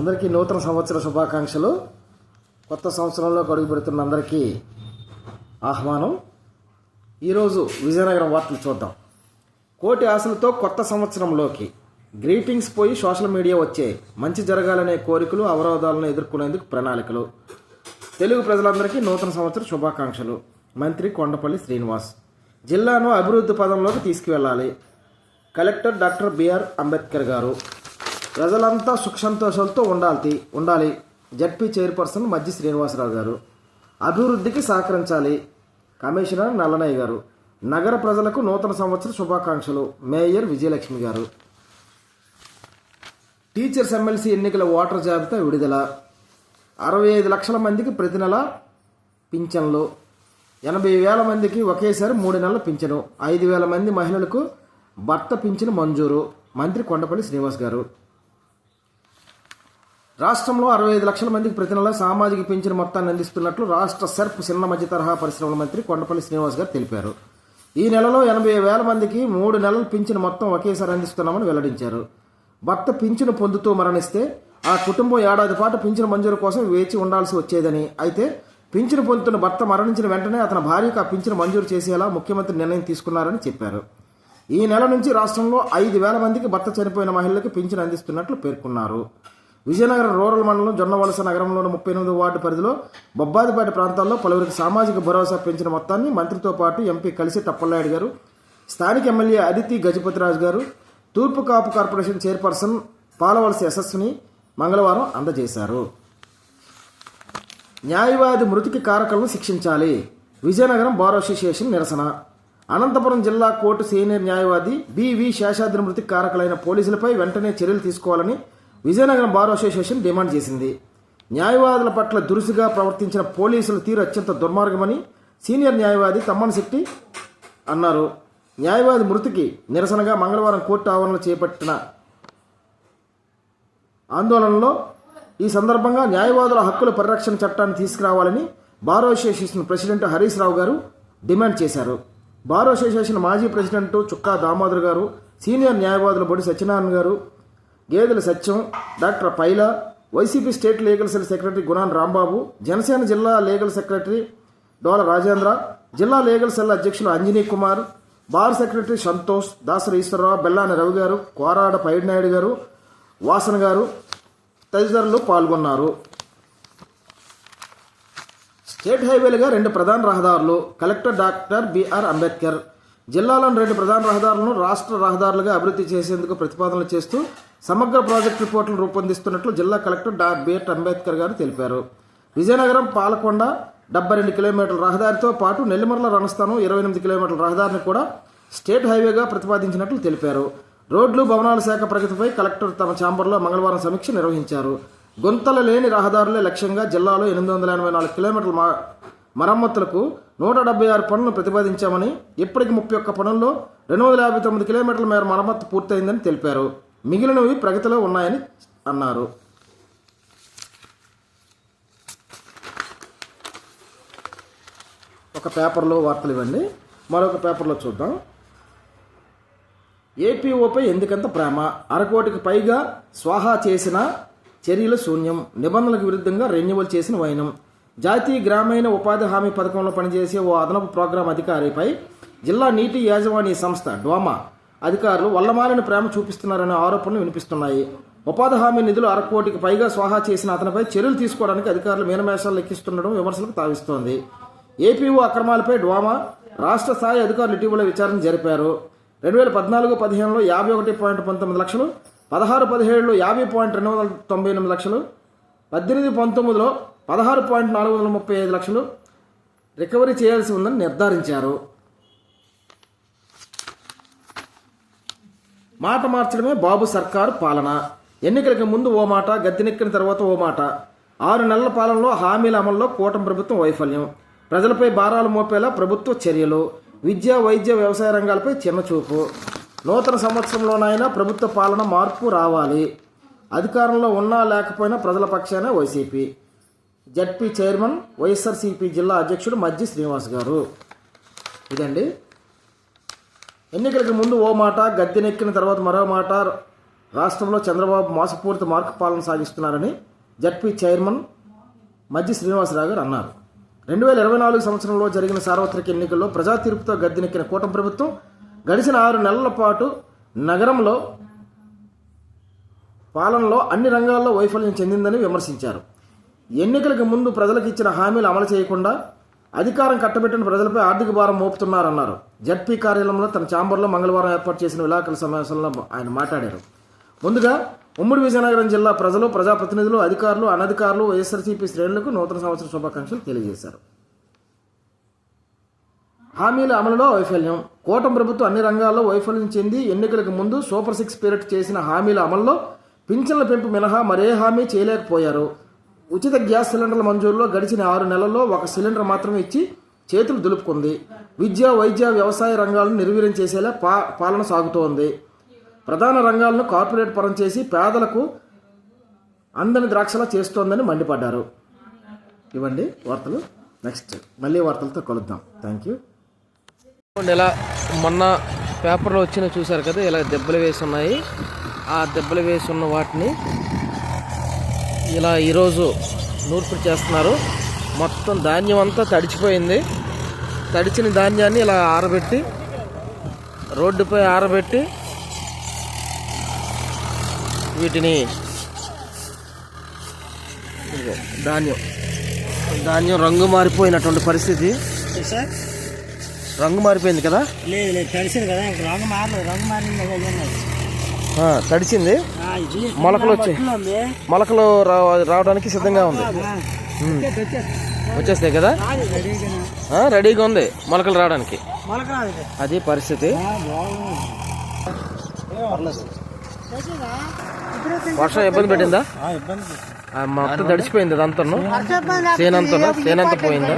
అందరికీ నూతన సంవత్సర శుభాకాంక్షలు. కొత్త సంవత్సరంలో అడుగు పెడుతున్న అందరికీ ఆహ్వానం. ఈరోజు విజయనగరం వార్తలు చూద్దాం. కోటి ఆశలతో కొత్త సంవత్సరంలోకి గ్రీటింగ్స్ పోయి సోషల్ మీడియా వచ్చే మంచి జరగాలనే కోరికలు అవరోధాలను ఎదుర్కొనేందుకు ప్రణాళికలు. తెలుగు ప్రజలందరికీ నూతన సంవత్సర శుభాకాంక్షలు. మంత్రి కొండపల్లి శ్రీనివాస్. జిల్లాను అభివృద్ధి పదంలోకి తీసుకువెళ్ళాలి. కలెక్టర్ డాక్టర్ బిఆర్ అంబేద్కర్ గారు. ప్రజలంతా సుఖ సంతోషాలతో ఉండాలి ఉండాలి. జడ్పీ చైర్పర్సన్ మజ్జి శ్రీనివాసరావు గారు. అభివృద్ధికి సహకరించాలి. కమిషనర్ నల్లనయ్య గారు. నగర ప్రజలకు నూతన సంవత్సర శుభాకాంక్షలు. మేయర్ విజయలక్ష్మి గారు. టీచర్స్ ఎమ్మెల్సీ ఎన్నికల ఓటర్ జాబితా విడుదల. అరవై ఐదు లక్షల మందికి ప్రతి నెల పింఛన్లు. ఎనభై వేల మందికి ఒకేసారి మూడు నెలల పింఛను. ఐదు వేల మంది మహిళలకు భర్త పింఛను మంజూరు. మంత్రి కొండపల్లి శ్రీనివాస్ గారు. రాష్ట్రంలో అరవై ఐదు లక్షల మందికి ప్రతి నెల సామాజిక పింఛను మొత్తాన్ని అందిస్తున్నట్లు రాష్ట్ర సర్ప్ చిన్న మధ్య తరహా పరిశ్రమల మంత్రి కొండపల్లి శ్రీనివాస్ గారు తెలిపారు. ఈ నెలలో ఎనభై వేల మందికి మూడు నెలల పింఛను మొత్తం ఒకేసారి అందిస్తున్నామని వెల్లడించారు. భర్త పింఛను పొందుతూ మరణిస్తే ఆ కుటుంబం ఏడాది పాటు పింఛను మంజూరు కోసం వేచి ఉండాల్సి వచ్చేదని. అయితే పింఛను పొందుతున్న భర్త మరణించిన వెంటనే అతని భార్యకు ఆ పింఛను మంజూరు చేసేలా ముఖ్యమంత్రి నిర్ణయం తీసుకున్నారని చెప్పారు. ఈ నెల నుంచి రాష్ట్రంలో ఐదు వేల మందికి భర్త చనిపోయిన మహిళలకు పింఛను అందిస్తున్నట్లు పేర్కొన్నారు. విజయనగరం రూరల్ మండలం జొన్నవలస నగరంలోని ముప్పై ఎనిమిది వార్డు పరిధిలో బొబ్బాదిపేట ప్రాంతాల్లో పలువురికి సామాజిక భరోసా పెంచిన మొత్తాన్ని మంత్రితో పాటు ఎంపీ కలిసి తప్పలాయుడు గారు స్థానిక ఎమ్మెల్యే అదితి గజపతిరాజు గారు తూర్పు కాపు కార్పొరేషన్ చైర్పర్సన్ పాలవలసి యశస్సుని మంగళవారం అందజేశారు. న్యాయవాది మృతికి కారకులను శిక్షించాలి. విజయనగరం బార్ అసోసియేషన్ నిరసన. అనంతపురం జిల్లా కోర్టు సీనియర్ న్యాయవాది బివి శేషాద్రి మృతికి కారకులైన పోలీసులపై వెంటనే చర్యలు తీసుకోవాలని విజయనగరం బార్ అసోసియేషన్ డిమాండ్ చేసింది. న్యాయవాదుల పట్ల దురుసుగా ప్రవర్తించిన పోలీసుల తీరు అత్యంత దుర్మార్గమని సీనియర్ న్యాయవాది తమ్మన్ శెట్టి అన్నారు. న్యాయవాది మృతికి నిరసనగా మంగళవారం కోర్టు ఆవరణలో చేపట్టిన ఆందోళనలో ఈ సందర్భంగా న్యాయవాదుల హక్కుల పరిరక్షణ చట్టాన్ని తీసుకురావాలని bar association president Harish Rao garu demand చేశారు. బార్ అసోసియేషన్ మాజీ ప్రెసిడెంట్ చుక్కా దామోదర్ గారు సీనియర్ న్యాయవాదుల Bodi Satyanarayana garu Gedela Satyam doctor Paila YCP state legal cell secretary గుణాన్ Rambabu Janasena జిల్లా లీగల్ సెక్రటరీ డోల రాజేంద్ర జిల్లా లీగల్ సెల్ అధ్యక్షులు అంజనీ కుమార్ బార్ సెక్రటరీ సంతోష్ దాసరి ఈశ్వరరావు బెల్లాన రవి గారు కోరాడ పైడినాయుడు గారు వాసన గారు తదితరులు పాల్గొన్నారు. స్టేట్ హైవేలుగా రెండు ప్రధాన రహదారులు కలెక్టర్ డాక్టర్ బిఆర్ అంబేద్కర్ జిల్లాలోని రెండు ప్రధాన రహదారులను రాష్ట్ర రహదారులుగా అభివృద్ధి చేసేందుకు ప్రతిపాదనలు చేస్తూ సమగ్ర ప్రాజెక్టు రిపోర్టులు రూపొందిస్తున్నట్లు జిల్లా కలెక్టర్ డా బిఆర్ అంబేద్కర్ గారు తెలిపారు. విజయనగరం పాలకొండ డెబ్బై రెండు కిలోమీటర్ల రహదారితో పాటు నెల్లిమర్ల రణస్థానం ఇరవై ఎనిమిది కిలోమీటర్ల రహదారిని కూడా స్టేట్ హైవేగా ప్రతిపాదించినట్లు తెలిపారు. రోడ్లు భవనాల శాఖ ప్రగతిపై కలెక్టర్ తమ ఛాంబర్లో మంగళవారం సమీక్ష నిర్వహించారు. గుంతల లేని రహదారులే లక్ష్యంగా జిల్లాలో ఎనిమిది వందల ఎనభై నాలుగు కిలోమీటర్ల మా- మరమ్మతులకు నూట డెబ్బై ఆరు పనులను ప్రతిపాదించామని ఇప్పటికి ముప్పై ఒక్క పనుల్లో రెండు వందల యాభై తొమ్మిది కిలోమీటర్ల మేర మరమ్మతు పూర్తయిందని తెలిపారు. మిగిలినవి ప్రగతిలో ఉన్నాయని అన్నారు. ఒక పేపర్లో వార్తలు ఇవ్వండి. మరొక పేపర్లో చూద్దాం. ఏపీఓపై ఎందుకంత ప్రేమ? అరకోటికి పైగా స్వాహా చేసిన చర్యలు శూన్యం. నిబంధనలకు విరుద్ధంగా రెన్యువల్ చేసిన వైనం. జాతీయ గ్రామీణ ఉపాధి హామీ పథకంలో పనిచేసే ఓ అదనపు ప్రోగ్రాం అధికారిపై జిల్లా నీటి యాజమాన్య సంస్థ డోమా అధికారులు వల్లమాలిన ప్రేమ చూపిస్తున్నారనే ఆరోపణలు వినిపిస్తున్నాయి. ఉపాధి హామీ నిధులు అరకోటికి పైగా స్వాహా చేసిన అతనిపై చర్యలు తీసుకోవడానికి అధికారులు మీనమేషాలు లెక్కిస్తుండడం విమర్శలకు తావిస్తోంది. ఏపీఓ అక్రమాలపై డ్వామా రాష్ట్ర స్థాయి అధికారులు ఇటీవల విచారణ జరిపారు. రెండు వేల పద్నాలుగు పదిహేనులో యాభై ఒకటి పాయింట్ పంతొమ్మిది లక్షలు పదహారు పదిహేడులో యాభై పాయింట్ రెండు వందల తొంభై ఎనిమిది లక్షలు పద్దెనిమిది పంతొమ్మిదిలో పదహారు పాయింట్ నాలుగు వందల ముప్పై ఐదు లక్షలు రికవరీ చేయాల్సి ఉందని నిర్ధారించారు. మాట మార్చడమే బాబు సర్కారు పాలన. ఎన్నికలకు ముందు ఓ మాట గద్దెనెక్కిన తర్వాత ఓ మాట. ఆరు నెలల పాలనలో హామీల అమల్లో కూటమి ప్రభుత్వం వైఫల్యం. ప్రజలపై భారాలు మోపేలా ప్రభుత్వ చర్యలు. విద్య వైద్య వ్యవసాయ రంగాలపై చిన్నచూపు. నూతన సంవత్సరంలోనైనా ప్రభుత్వ పాలన మార్పు రావాలి. అధికారంలో ఉన్నా లేకపోయినా ప్రజల పక్షాన వైసీపీ. జడ్పీ చైర్మన్ వైఎస్ఆర్సీపీ జిల్లా అధ్యక్షుడు మజ్జి శ్రీనివాస్ గారు. ఇదండి. ఎన్నికలకు ముందు ఓ మాట గద్దెనెక్కిన తర్వాత మరో మాట రాష్ట్రంలో చంద్రబాబు మోసపూరిత మార్కు పాలన సాగిస్తున్నారని జడ్పీ చైర్మన్ మజ్జి శ్రీనివాసరావు గారు అన్నారు. రెండు వేల ఇరవై నాలుగు సంవత్సరంలో జరిగిన సార్వత్రిక ఎన్నికల్లో ప్రజా తీర్పుతో గద్దెనెక్కిన కూటమి ప్రభుత్వం గడిచిన ఆరు నెలల పాటు నగరంలో పాలనలో అన్ని రంగాల్లో వైఫల్యం చెందిందని విమర్శించారు. ఎన్నికలకు ముందు ప్రజలకు ఇచ్చిన హామీలు అమలు చేయకుండా అధికారం కట్టబెట్టిన ప్రజలపై ఆర్థిక భారం మోపుతున్నారన్నారు. జడ్పీ కార్యాలయంలో తన ఛాంబర్లో మంగళవారం ఏర్పాటు చేసిన విలాకల సమావేశంలో ఆయన మాట్లాడారు. ముందుగా ఉమ్మడి విజయనగరం జిల్లా ప్రజలు ప్రజాప్రతినిధులు అధికారులు అనధికారులు వైఎస్ఆర్సీపీ శ్రేణులకు నూతన సంవత్సర శుభాకాంక్షలు తెలియజేశారు. హామీల అమలులో వైఫల్యం. కూటమి ప్రభుత్వం అన్ని రంగాల్లో వైఫల్యం చెంది ఎన్నికలకు ముందు సూపర్ సిక్స్ పీరియడ్ చేసిన హామీల అమల్లో పింఛన్ల పెంపు మినహా మరే హామీ చేయలేకపోయారు. ఉచిత గ్యాస్ సిలిండర్ల మంజూరులో గడిచిన ఆరు నెలల్లో ఒక సిలిండర్ మాత్రమే ఇచ్చి చేతులు దులుపుకుంది. విద్య వైద్య వ్యవసాయ రంగాలను నిర్వీర్యం చేసేలా పా పాలన సాగుతోంది. ప్రధాన రంగాలను కార్పొరేట్ పరం చేసి పేదలకు అందని ద్రాక్షలా చేస్తోందని మండిపడ్డారు. ఇవ్వండి వార్తలు. నెక్స్ట్ మళ్ళీ వార్తలతో కలుద్దాం. Thank you. ఇలా మొన్న పేపర్లో వచ్చిన చూసారు కదా ఇలా దెబ్బలు వేసి ఉన్నాయి. ఆ దెబ్బలు వేసి ఉన్న వాటిని ఇలా ఈరోజు నూర్పిడి చేస్తున్నారు. మొత్తం ధాన్యం అంతా తడిచిపోయింది. తడిచిన ధాన్యాన్ని ఇలా ఆరబెట్టి రోడ్డుపై ఆరబెట్టి వీటిని ధాన్యం. ధాన్యం రంగు మారిపోయినటువంటి పరిస్థితి. సార్ రంగు మారిపోయింది కదా? లేదు లేదు తెలిసింది కదా. రంగు మారలేదు. రంగు మారింది తడిచింది. ఆ, ఇది మొలకలు ఉంది. మొలకలు రావడానికి సిద్ధంగా ఉంది. వచ్చేస్తాయి కదా? రెడీగా ఉంది. మొలకలు రావడానికి. అది పరిస్థితి. వర్షం ఇబ్బంది పెట్టిందా? ఆ, ఇబ్బంది ఆ, మొత్తం తడిచిపోయింది అదంతా సేనంతా సేనంతా పోయిందా.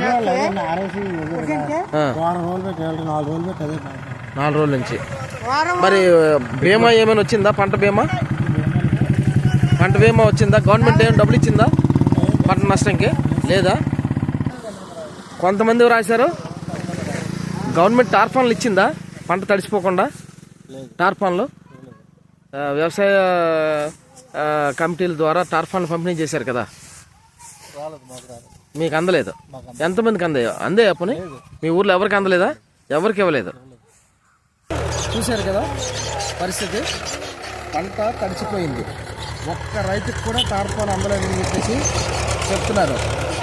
నాలుగు రోజుల నుంచి. మరి బీమా ఏమైనా వచ్చిందా? పంట బీమా? పంట బీమా వచ్చిందా? గవర్నమెంట్ ఏమైనా డబ్బులు ఇచ్చిందా? పంట నష్టంకి? లేదా? కొంతమంది రాశారు. గవర్నమెంట్ టార్ఫాన్లు ఇచ్చిందా? పంట తడిసిపోకుండా? టార్ఫాన్లు వ్యవసాయ కమిటీల ద్వారా టార్ఫాన్లు పంపిణీ చేశారు కదా? మీకు అందలేదు? ఎంతమందికి అందాయో? అందే అప్పుని? మీ ఊర్లో ఎవరికి అందలేదా? ఎవరికి ఇవ్వలేదు? చూశారు కదా పరిస్థితి? పంట తడిచిపోయింది. ఒక్క రైతుకు కూడా టార్ఫాన్ అందలేదని చెప్పేసి చెప్తున్నారు.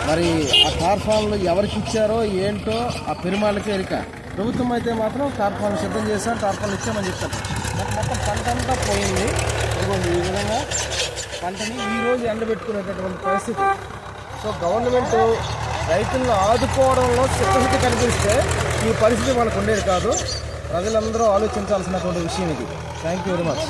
మరి ఆ టార్ఫాన్లు ఎవరికి ఇచ్చారో ఏంటో ఆ పెరుమాళ్ళకే ఎరిక ప్రభుత్వం అయితే మాత్రం టార్ఫాన్ సిద్ధం చేశాం టార్ఫాన్ ఇచ్చామని చెప్తారు. మొత్తం మొత్తం పంట అంతా పోయింది. ఇదిగోండి ఈ విధంగా పంటని ఈ రోజు ఎండబెట్టుకునేటటువంటి పరిస్థితి. సో గవర్నమెంట్ రైతులను ఆదుకోవడంలో సిద్ధత కనిపిస్తే ఈ పరిస్థితి వాళ్ళకు ఉండేది కాదు. ప్రజలందరూ ఆలోచించాల్సినటువంటి విషయం ఇది. Thank you very much